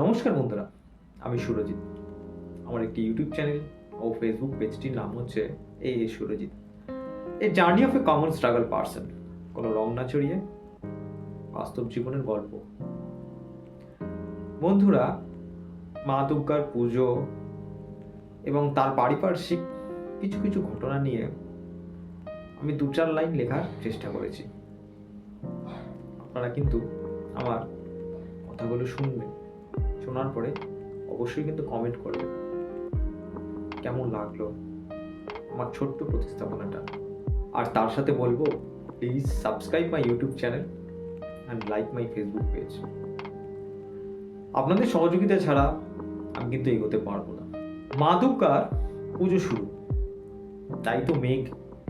নমস্কার বন্ধুরা, আমি সুরজিৎ। আমার একটি ইউটিউব চ্যানেল ও ফেসবুক পেজটির নাম হচ্ছে A A Surajit. A journey of a common struggle person, কোনো রং না ছড়িয়ে বাস্তব জীবনের গল্প। বন্ধুরা, মা দুর্গার পুজো এবং তার পারিপার্শ্বিক কিছু কিছু ঘটনা নিয়ে আমি দু চার লাইন লেখার চেষ্টা করেছি। আপনারা কিন্তু আমার কথাগুলো শুনবেন। শোনার পরে অবশ্যই কিন্তু কমেন্ট করবেন কেমন লাগল আমার ছোট্ট প্রতিস্থাপনাটা? আর তার সাথে বলব please subscribe my YouTube channel and like my Facebook page আপনাদের সহযোগিতা ছাড়া আমি কিন্তু এগোতে পারব না। মা পুজো শুরু। তাই তো মেঘ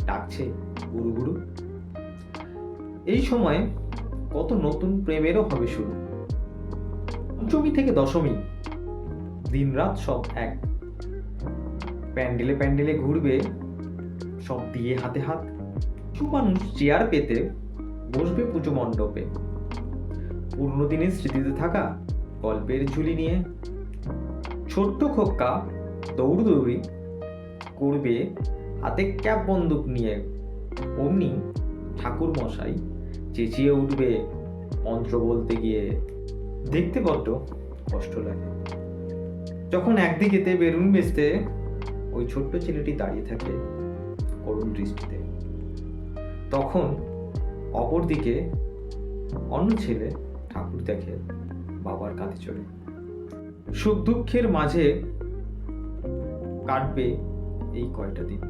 ডাকছে গুরু গুরু এই সময় কত নতুন প্রেমেরও হবে শুরু। পঞ্চমী থেকে দশমী। দিনরাত সব এক। প্যান্ডেলে প্যান্ডেলে ঘুরবে, সব দিয়ে হাতে হাত। কিছু মানুষ চেয়ার পেতে বসবে পুজো মণ্ডপে। পুরনো দিনের স্মৃতিতে থাকা গল্পের ঝুলি নিয়ে। ছোট্ট খোক্কা দৌড়দৌড়ি করবে, হাতে ক্যাপ বন্দুক নিয়ে। অমনি ঠাকুর মশাই চেঁচিয়ে উঠবে, মন্ত্র বলতে গিয়ে। দেখতে বড্ড কষ্ট লাগে। যখন একদিকেতে বেলুন বেচতে ওই ছোট্ট ছেলেটি দাঁড়িয়ে থাকে করুণ দৃষ্টিতে, তখন অপরদিকে অন্য ছেলে ঠাকুর দেখে, বাবার কাঁধে চড়ে। সুখ দুঃখের মাঝে কাটবে এই কয়টা দিন।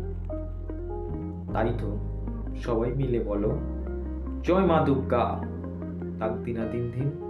তাই তো সবাই মিলে বলো, জয় মা দুর্গা তাক দিনা দিন দিন